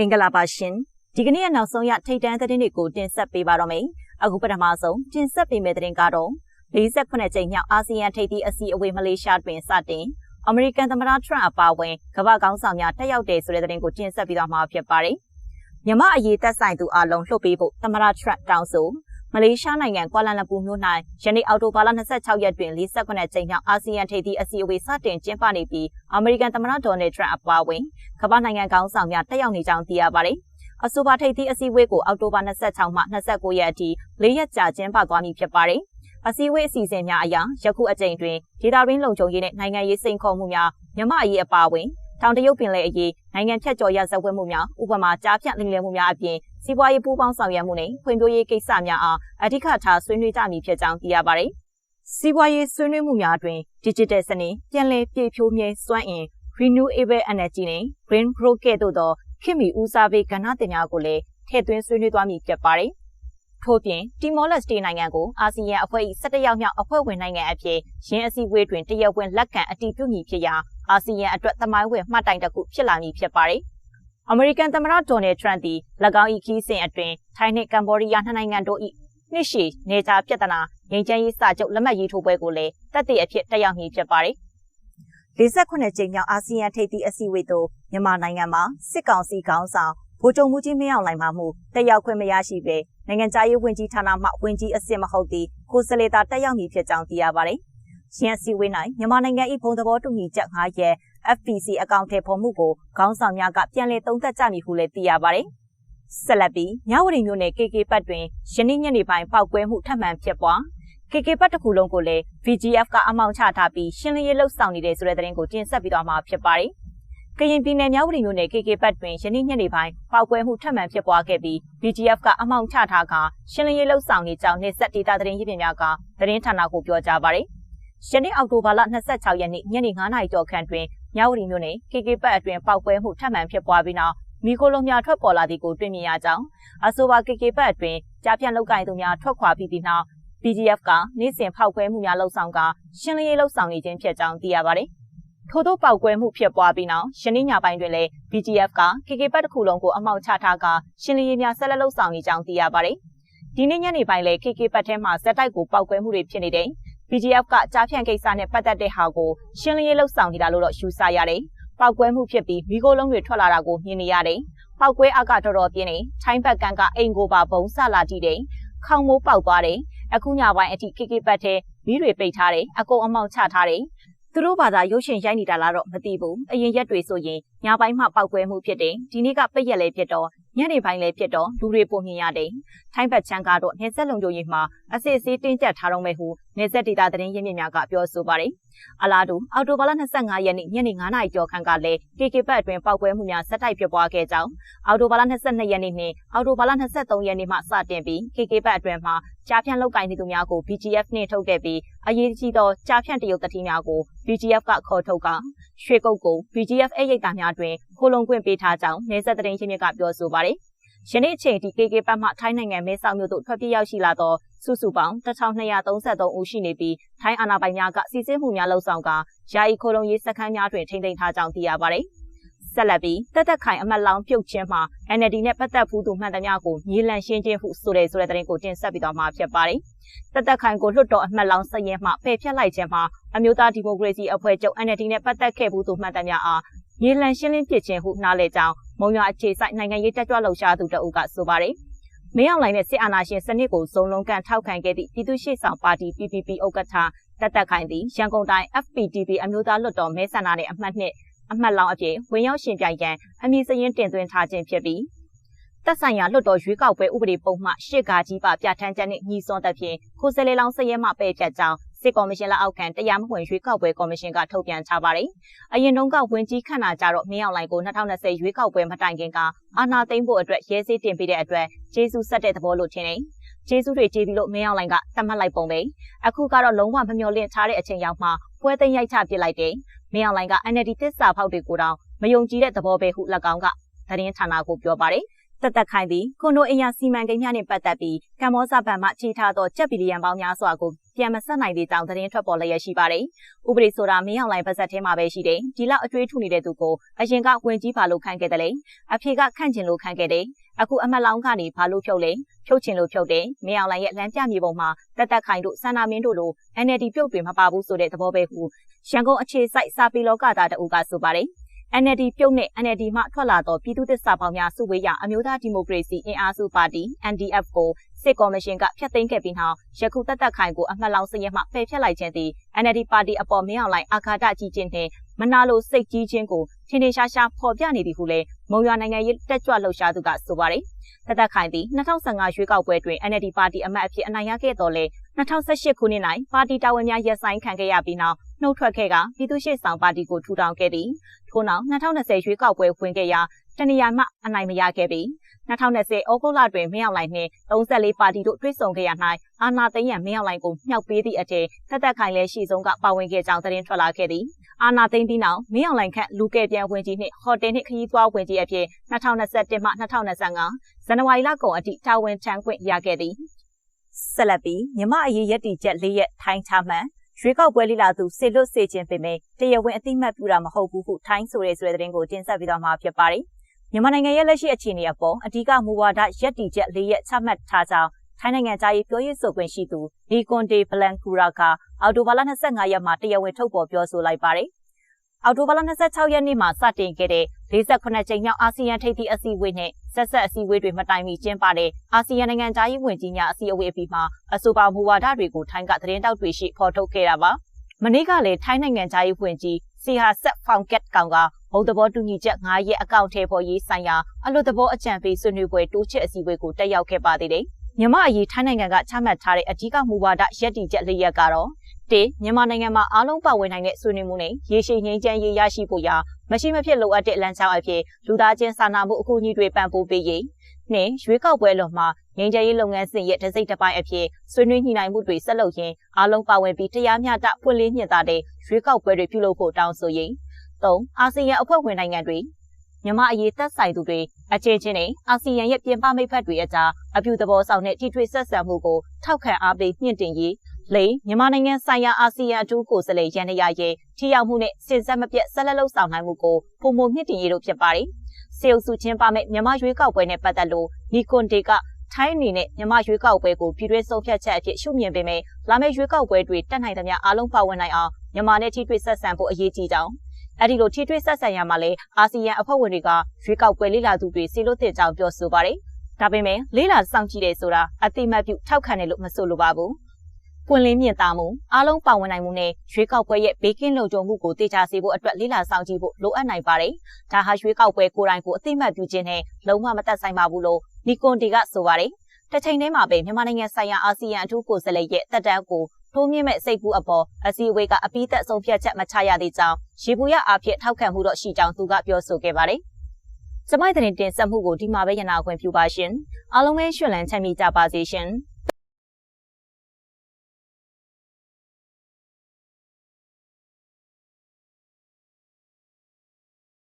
မင်္ဂလာပါရှင်ဒီကနေ့ရဲ့နောက်ဆုံးရထိတ်တန်းသတင်းတွေကိုတင်ဆက်ပေးပါတော့မယ်အခုပထမဆုံးတင်ဆက်ပေးမယ့်သတင်းကတော့48ကြိမ်မြောက်အာဆီယံထိပ်သီးအစည်းအဝေးမလေးရှားတွင်စတင်အမေရိကန်သမ္မတထရန့်အပါအဝင်ကမ္ဘာကောင်းဆောင်များတက်ရောက်တယ်ဆိုတဲ့သတင်းကိုတင်ဆက်ပြီးတော့မှာဖြစ်ပါတယ်မြမအရေးသက်ဆိုင်သူအလုံးလှုပ်ပေးဖို့သမ္မတထရန့်တောင်းဆို မလေးရှားနိုင်ငံကွာလာလမ်ပူမြို့၌ယနေ့အောက်တိုဘာလ26ရက်တွင်48ကြိမ်မြောက်အာဆီယံထိပ်သီးအစည်းအဝေးစတင်ကျင်းပနေပြီးအမေရိကန်သမ္မတဒေါ်နယ်ထရန့်အပါအဝင်ကမ္ဘာနိုင်ငံကောင်းဆောင်များတက်ရောက်နေကြောင်းသိရပါတယ်။အဆိုပါထိပ်သီးအစည်းအဝေးကိုအောက်တိုဘာ26မှ29ရက်အထိ၄ရက်ကြာကျင်းပသွားမည်ဖြစ်ပါတယ်။အစည်းအဝေးအစီအစဉ်များအရယခုအကြိမ်တွင်ဒေတာရင်းလုံခြုံရေးနဲ့နိုင်ငံရေးစိန်ခေါ်မှုများမြမအရေးအပါအဝင်တောင်တရုတ်ပင်လယ်အရေးနိုင်ငံဖြတ်ကျော်ရဇဝတ်မှုများဥပမာကြားဖြတ်လိမ်လည်မှုများအပြင် စီးပွားရေးပူးပေါင်းဆောင်ရွက်မှုနဲ့ဖွံ့ဖြိုးရေးကိစ္စများအားအဓိကထားဆွေးနွေးကြမည်ဖြစ်ကြောင်းသိရပါတယ်။စီးပွားရေးဆွေးနွေးမှုများတွင် digital စနစ်ပြန်လည်ပြည့်ဖြိုးမြဲစွမ်းအင် renewable energy နဲ့ green growth ကဲ့သို့သောခင်မီဦးစားပေးကဏ္ဍတင်များကိုလည်းထည့်သွင်းဆွေးနွေးသွားမည်ဖြစ်ပါတယ်။ထို့ပြင်တီမောလက်စတေနိုင်ငံကိုအာဆီယံအဖွဲ့၏17ရောက်မြောက်အဖွဲ့ဝင်နိုင်ငံအဖြစ်ရင်းအစည်းအဝေးတွင်တရက်ဝင်လက်ခံအတည်ပြုမည်ဖြစ်ရာအာဆီယံအတွက်သမိုင်းဝင်မှတ်တိုင်တစ်ခုဖြစ်လာမည်ဖြစ်ပါတယ်။ အမေရိကန်သမ္မတဒေါ်နယ်ထရန့်သည်၎င်း၏ခီးစဉ်အတွင်းထိုင်းနှင့်ကမ္ဘောဒီးယားနှစ်နိုင်ငံတို့၏နှစ်ရှည်နေကြပြဿနာငြိမ်းချမ်းရေးစာချုပ်လက်မှတ်ရေးထိုးပွဲကိုလည်းတက်တဲ့အဖြစ်တက်ရောက်မည်ဖြစ်ပါတယ်။48ကြိမ်မြောက်အာဆီယံထိပ်သီးအစည်းအဝေးသို့မြန်မာနိုင်ငံမှာစစ်ကောင်စီခေါင်းဆောင်ဗိုလ်ချုပ်မှုကြီးမင်းအောင်လှိုင်မှမှုတက်ရောက်ခွင့်မရရှိပေနိုင်ငံခြားရေးဝန်ကြီးဌာနမှဝန်ကြီးအစ်စ်မဟုတ်သည့်ကိုစလေတာတက်ရောက်မည်ဖြစ်ကြောင်းသိရပါတယ်။ရန်စီဝေး၌မြန်မာနိုင်ငံ၏ဘုံသဘောတူညီချက်9ရဲ့ FPC အကောင့်ထဲပေါ်မှုကိုခေါင်းဆောင်များကပြန်လည်သုံးသပ်ကြမည်ဟုလည်းသိရပါတယ်။ဆက်လက်ပြီးမြဝတီမြို့နယ် KK ပတ်တွင်ယနေ့ညနေပိုင်းပောက်ကွဲမှုထပ်မံဖြစ်ပွား KK ပတ်တစ်ခုလုံးကိုလည်း VGF ကအမောင်ချထားပြီးရှင်းလင်းရေးလှုပ်ဆောင်နေတဲ့ဆိုတဲ့သတင်းကိုတင်ဆက်ပြီးတော့မှာဖြစ်ပါတယ်။ကရင်ပြည်နယ်မြောက်ပြည်မြို့နယ် KK ပတ်တွင်ယနေ့ညနေပိုင်းပောက်ကွဲမှုထပ်မံဖြစ်ပွားခဲ့ပြီး VGF ကအမောင်ချထားကရှင်းလင်းရေးလှုပ်ဆောင်နေကြောင်းနေဆက်ဒေတာသတင်းရင်းမြစ်များကသတင်းဌာနကိုပြောကြားပါတယ်။ယနေ့အောက်တိုဘာလ26ရက်နေ့ညနေ9:00နာရီကျော်ခန့်တွင် မြောက်ပြည်မြို့နယ် KK ပတ်အတွင်ပောက်ကွဲမှုထပ်မံဖြစ်ပွားပြီးနောက်မိခိုလုံးများထွက်ပေါ်လာသည်ကိုတွေ့မြင်ရကြောင်းအဆိုပါ KK ပတ်အတွင်ကြားပြန့်လောက်ကင်သူများထွက်ခွာပြီးပြီးနောက် PDF ကနေ့စဉ်ဖောက်ခွဲမှုများလှုပ်ဆောင်ကရှင်းလင်းရေးလှုပ်ဆောင်နေခြင်းဖြစ်ကြောင်းသိရပါတယ်။ထို့သောပောက်ကွဲမှုဖြစ်ပွားပြီးနောက်ရှင်းညပိုင်းတွင်လည်း BGF က KK ဘတ်တစ်ခုလုံးကိုအမောက်ချထားကရှင်းလင်းရေးများဆက်လက်လှုပ်ဆောင်နေကြောင်းသိရပါတယ်။ဒီနေ့ညနေပိုင်းလည်း KK ဘတ်ထဲမှာဇက်တိုက်ကိုပောက်ကွဲမှုတွေဖြစ်နေတယ်။ BGF ကကြားဖြန့်ကိစ္စနဲ့ပတ်သက်တဲ့ဟာကိုရှင်းလင်းရေးလှုပ်ဆောင်နေတာလို့တော့ယူဆရတယ်။ပောက်ကွဲမှုဖြစ်ပြီးမိခိုးလုံးတွေထွက်လာတာကိုမြင်နေရတယ်။ပောက်ကွဲအကတော်တော်ပြင်းနေ။ထိုင်းဘက်ကကအိမ်ကိုပါဘုံဆလာတိတယ်။ခေါင်မိုးပေါက်သွားတယ်အခုညပိုင်းအထိ KK ပတ်ထဲမီးတွေပိတ်ထားတယ်အကုန်အမောင်ချထားတယ်သူတို့ဘာသာရုပ်ရှင်ရိုက်နေတာလားတော့မသိဘူးအရင်ရက်တွေဆိုရင်ညပိုင်းမှပောက်ကွဲမှုဖြစ်တယ်ဒီနေ့ကပိတ်ရက်လည်းဖြစ်တော့ညနေပိုင်းလည်းဖြစ်တော့လူတွေပုံမြင်ရတယ်ထိုင်းဘက်ချမ်းကတော့နေဆက်လုံခြုံရေးမှာအစစ်အဆေးတင်းကျပ်ထားတော့မယ်ဟုနေဆက်ဒေတာသတင်းရင်းမြစ်များကပြောဆိုပါတယ်အလားတူအော်တိုဘာလ25ရက်နေ့ညနေ9:00နာရီကျော်ခန့်ကလည်း KK ဘက်အတွင်းပောက်ကွဲမှုများဆက်တိုက်ဖြစ်ပွားခဲ့ကြောင်းအော်တိုဘာလ22ရက်နေ့နှင့်အော်တိုဘာလ23ရက်နေ့မှစတင်ပြီး KK ဘက်အတွင်းမှာကြားဖြန့်လောက်ကင်နေသူများကို BGF နှင့်ထုတ်ခဲ့ပြီးအရေးကြီးသောကြားဖြန့်တရုတ်တတိများကို BGF ကခေါ်ထုတ်ကရွှေကုတ်ကို BGF အိတ်ရိတ်သားများတွင်ခိုလုံခွင့်ပေးထားကြောင်းနေဆက်သတင်းချင်းမြစ်ကပြောဆိုပါတယ်။ ယနေ့အချိန်ထိ KK ဘတ်မှထိုင်းနိုင်ငံမဲဆောက်မြို့သို့ထွက်ပြေးရောက်ရှိလာသောစုစုပေါင်း1233ဦးရှိနေပြီးထိုင်းအာဏာပိုင်များကစီစစ်မှုများလှုပ်ဆောင်ကယာယီခိုလုံရေးစခန်းများတွင်ထိန်းသိမ်းထားကြောင်းသိရပါတယ်။ဆက်လက်ပြီးတက်တက်ခိုင်အမတ်လောင်းပြုတ်ခြင်းမှာ NLD နဲ့ပတ်သက်ဘူးသူမှန်သမျှကိုမြေလံရှင်းခြင်းဟုဆိုတဲ့ဆိုတဲ့သတင်းကိုတင်ဆက်ပြီးတော့မှာဖြစ်ပါတယ်။တက်တက်ခိုင်ကိုလွှတ်တော်အမတ်လောင်းစရင်မှပယ်ဖျက်လိုက်ခြင်းမှာအမျိုးသားဒီမိုကရေစီအဖွဲ့ချုပ် NLD နဲ့ပတ်သက်ခဲ့ဘူးသူမှန်သမျှအားမြေလံရှင်းလင်းဖြစ်ခြင်းဟုနားလည်ကြောင်း မုံရွာအခြေစိုက်နိုင်ငံရေးတက်ကြွလှုပ်ရှားသူတအုပ်ကဆိုပါတယ်။မင်းအောင်လှိုင်နဲ့စစ်အာဏာရှင်စနစ်ကိုစုံလုံးကန်ထောက်ခံခဲ့သည့်ပြည်သူ့ရှေ့ဆောင်ပါတီ PPP ဥက္ကဋ္ဌတက်တက်ခိုင်သည်ရန်ကုန်တိုင်း FPTP အမျိုးသားလွှတ်တော်မဲဆန္ဒနယ်အမှတ်နှစ်အမှတ်လောင်းအဖြစ်ဝင်ရောက်ရှင်ပြိုင်ရန်အမည်စရင်တင်သွင်းထားခြင်းဖြစ်ပြီးသက်ဆိုင်ရာလွှတ်တော်ရွေးကောက်ပွဲဥပဒေပုံမှန်ရှစ်ကာကြီးပါပြဋ္ဌာန်းချက်နှင့်ညီစွန်းသဖြင့်ကိုယ်စားလှယ်လောင်းစရဲမှပယ်ဖြတ်ကြောင်း စစ်ကော်မရှင်လက်အောက်ခံတရားမဝင်ရွေးကောက်ပွဲကော်မရှင်ကထုတ်ပြန်ထားပါတယ်။အရင်တုန်းကဝင်ကြီးခန့်တာကြတော့မင်းအောင်လှိုင်ကို2020ရွေးကောက်ပွဲမတိုင်ခင်ကအာဏာသိမ်းဖို့အတွက်ရဲစည်းတင်ပေးတဲ့အတွက်ဂျေစုဆက်တဲ့သဘောလို့ထင်တယ်။ဂျေစုတွေကြည်ပြီးလို့မင်းအောင်လှိုင်ကသတ်မှတ်လိုက်ပုံပဲ။အခုကတော့လုံးဝမမျှော်လင့်ထားတဲ့အချိန်ရောက်မှပွဲသိမ်းရိုက်ချပစ်လိုက်တယ်။မင်းအောင်လှိုင်က NLD တစ္ဆာဖောက်တွေကိုတောင်မယုံကြည်တဲ့သဘောပဲဟု၎င်းကသတင်းဌာနကိုပြောပါတယ်။ တက်တက်ခိုင်သည်ကွန်ဒိုအင်ယာစီမံကိန်းများနှင့်ပတ်သက်ပြီးကမ္ဘောဇဘဏ်မှချေထားသောကျပ်ဘီလီယံပေါင်းများစွာကိုပြန်မဆက်နိုင်သေးကြောင်းသတင်းထွက်ပေါ်လျက်ရှိပါတယ်။ဥပဒေဆိုတာမင်းအောင်လိုင်ပါဇက်ထဲမှာပဲရှိတယ်။ဒီလောက်အကျွေးထူနေတဲ့သူကိုအရင်ကဝင်ကြီးပါလို့ခံခဲ့တယ်လေ။အဖေကခန့်ကျင်လို့ခံခဲ့တယ်။အခုအမတ်လောင်းကနေဘာလို့ဖြုတ်လဲ။ဖြုတ်ချင်လို့ဖြုတ်တယ်။မင်းအောင်လိုင်ရဲ့လမ်းပြမြေပုံမှာတက်တက်ခိုင်တို့ဆန္ဒမင်းတို့လို NLD ပြုတ်တွေမပါဘူးဆိုတဲ့သဘောပဲဟုရန်ကုန်အခြေစိုက်စာပေလောကသားတအုပ်ကဆိုပါတယ်။ NLD ပြုတ်နဲ့ NLD မှထွက်လာသောပြည်သူ့သစ္စာပေါင်းများစုဝေးရာအမျိုးသားဒီမိုကရေစီအင်အားစုပါတီ NDF ကိုစစ်ကော်မရှင်ကဖျက်သိမ်းခဲ့ပြီးနောက်ယခုတက်တက်ခိုင်ကိုအမှတ်လောင်းစရဲမှပယ်ဖျက်လိုက်ခြင်းသည် NLD ပါတီအပေါ်မင်းအောင်လှိုင်အာခါဒကြီးခြင်းနှင့်မနာလိုစိတ်ကြီးခြင်းကိုထင်ထင်ရှားရှားဖော်ပြနေသည်ဟုလည်းမုံရွာနိုင်ငံရေးတက်ကြွလှုပ်ရှားသူကဆိုပါတယ်။တက်တက်ခိုင်သည်2015ရွေးကောက်ပွဲတွင် NLD ပါတီအမတ်အဖြစ်အနိုင်ရခဲ့တော်လဲ2018ခုနှစ်၌ပါတီတာဝန်များရပ်ဆိုင်းခံခဲ့ရပြီးနောက် နှုတ်ထွက်ခဲ့ကပြည်သူ့ရှေ့ဆောင်ပါတီကိုထူထောင်ခဲ့သည်ထို့နောက်2020ရွေးကောက်ပွဲဝင်ခဲ့ရာတနေရာမှအနိုင်မရခဲ့ပြီး2020ဩဂုတ်လတွင်မင်းအောင်လှိုင်နှင့်34ပါတီတို့တွေ့ဆုံခဲ့ရ၌အာဏာသိမ်းရန်မင်းအောင်လှိုင်ကိုမြှောက်ပေးသည့်အထက်တက်တက်ခိုင်လည်းရှိဆုံးကပါဝင်ခဲ့ကြောင်းသတင်းထွက်လာခဲ့သည်အာဏာသိမ်းပြီးနောက်မင်းအောင်လှိုင်ခန့်လူကယ်ပြန်ဝင်ကြီးနှင့်ဟိုတယ်နှင့်ခရီးသွားဝင်ကြီးအဖြစ်2021မှ2025ဇန်နဝါရီလကုန်အထိတာဝန်ထမ်းခွင့်ရခဲ့သည်ဆက်လက်ပြီးမြမအရေးရည်တည်ချက်၄ရက်ထိုင်းချမှန် ရွေးကောက်ပွဲလိလာသူစေလွတ်စေခြင်းပေမဲ့တရားဝင်အသိမှတ်ပြုတာမဟုတ်ဘူးဟုထိုင်းဆိုရဲဆိုတဲ့သတင်းကိုတင်ဆက်ပြီးတော့မှာဖြစ်ပါတယ်။မြန်မာနိုင်ငံရဲ့လက်ရှိအခြေအနေအပေါ်အဓိကမူဝါဒရက်တီချက်၄ရက်ချမှတ်ထားကြောင်းထိုင်းနိုင်ငံသားရေးပြောရေးဆိုခွင့်ရှိသူလီကွန်ဒေဘလန်ကူရာကအော်တိုဘာလ25ရက်မှာတရားဝင်ထုတ်ပေါ်ပြောဆိုလိုက်ပါတယ်။ အော်တိုဘာလ26ရက်နေ့မှာစတင်ခဲ့တဲ့48ကြိမ်မြောက်အာဆီယံထိပ်သီးအစည်းအဝေးနဲ့ဆက်ဆက်အစည်းအဝေးတွေမတိုင်မီကျင်းပတဲ့အာဆီယံနိုင်ငံသားရေးဝန်ကြီးများအစည်းအဝေးအပြီးမှာအဆိုပါမူဝါဒတွေကိုထိုင်းကသတင်းတောက်တွေရှိဖော်ထုတ်ခဲ့တာပါ။မနေ့ကလည်းထိုင်းနိုင်ငံသားရေးဝန်ကြီးစီဟာဆက်ဖောင်ကက်ကောင်ကဘုံသဘောတူညီချက်9ရက်အကောင့်ထဲပေါ်ရေးဆိုင်ရာအလွတ်သဘောအကြံပေးဆွေးနွေးပွဲတိုးချဲ့အစည်းအဝေးကိုတက်ရောက်ခဲ့ပါသေးတယ်။မြမအရေးထိုင်းနိုင်ငံကချမှတ်ထားတဲ့အဓိကမူဝါဒရက်တီချက်၄ရက်ကတော့ တမြန်မာနိုင်ငံမှာအားလုံးပါဝင်နိုင်တဲ့ဆွေးနွေးမှုနဲ့ရေရှည်ငြိမ်းချမ်းရေးရရှိဖို့ရာမရှိမဖြစ်လိုအပ်တဲ့လမ်းကြောင်းအဖြစ်လူသားချင်းစာနာမှုအကူအညီတွေပံ့ပိုးပေးရေးနှင့်ရွေးကောက်ပွဲလွန်မှာငြိမ်းချမ်းရေးလုပ်ငန်းစဉ်ရဲ့တစိမ့်တစ်ပိုင်းအဖြစ်ဆွေးနွေးညှိနှိုင်းမှုတွေဆက်လုပ်ရင်းအားလုံးပါဝင်ပြီးတရားမျှတဖွင့်လင်းမြင့်တာတဲ့ရွေးကောက်ပွဲတွေပြုလုပ်ဖို့တောင်းဆိုရင်း၃အာဆီယံအဖွဲ့ဝင်နိုင်ငံတွေမြန်မာအရေးသက်ဆိုင်သူတွေအချင်းချင်းနဲ့အာဆီယံရဲ့ပြင်ပမိတ်ဖက်တွေအကြားအပြုသဘောဆောင်တဲ့ထိထွေဆက်ဆံမှုကိုထောက်ခံအားပေးမြင့်တင်ရေး လေးမြန်မာနိုင်ငံဆိုင်ရာအာဆီယံအထူးကိုယ်စားလှယ်ရန်ရရဲ့ထိရောက်မှုနဲ့စဉ်ဆက်မပြတ်ဆက်လက်လှုပ်ဆောင်နိုင်မှုကိုပုံမမြင့်တင်ရေးတို့ဖြစ်ပါတယ်။စေအုပ်စုချင်းပါမဲ့မြန်မာရွေးကောက်ပွဲနဲ့ပတ်သက်လို့နီကွန်ဒေကထိုင်းအနေနဲ့မြန်မာရွေးကောက်ပွဲကိုပြည်တွင်းဆုံးဖြတ်ချက်အဖြစ်ရှုမြင်ပေမဲ့လာမယ့်ရွေးကောက်ပွဲတွေတက်နိုင်သမျှအားလုံးပါဝင်နိုင်အောင်မြန်မာနဲ့ထိတွေ့ဆက်ဆံဖို့အရေးကြီးကြောင်းအဲ့ဒီလိုထိတွေ့ဆက်ဆံရမှာလဲအာဆီယံအဖွဲ့ဝင်တွေကရွေးကောက်ပွဲလေးလာသူတွေစီလို့တင်ကြောင်းပြောဆိုပါတယ်။ဒါပေမဲ့လေးလာစောင့်ကြည့်တယ်ဆိုတာအတိမတ်ပြုထောက်ခံတယ်လို့မဆိုလိုပါဘူး။ ပွင့်လင်းမြင့်တာမှုအားလုံးပါဝင်နိုင်မှုနဲ့ရွေးကောက်ပွဲရဲ့ဘေးကင်းလုံခြုံမှုကိုတေချာစေဖို့အတွက်လေးလာဆောင်ကြည့်ဖို့လိုအပ်နိုင်ပါတယ်။ဒါဟာရွေးကောက်ပွဲကိုယ်တိုင်ကိုအသိမှတ်ပြုခြင်းနဲ့လုံးဝမသက်ဆိုင်ပါဘူးလို့နီကွန်တီကဆိုပါတယ်။တစ်ချိန်တည်းမှာပဲမြန်မာနိုင်ငံဆိုင်ရာအာဆီယံအထူးကိုယ်စားလှယ်ရဲ့တက်တန်းကိုထိုးမြင့်မဲ့စိတ်ကူးအပေါ်အစည်းအဝေးကအပိသက်ဆုံးဖြတ်ချက်မချရသေးကြောင်းရေပူရအားဖြင့်ထောက်ခံမှုတော့ရှိကြောင်းသူကပြောဆိုခဲ့ပါတယ်။ကျမိုက်တဲ့တင်ဆက်မှုကိုဒီမှာပဲရနာခွင့်ပြုပါရှင်။အားလုံးပဲရှင်လန်းချမ်းမြေကြပါစေရှင်။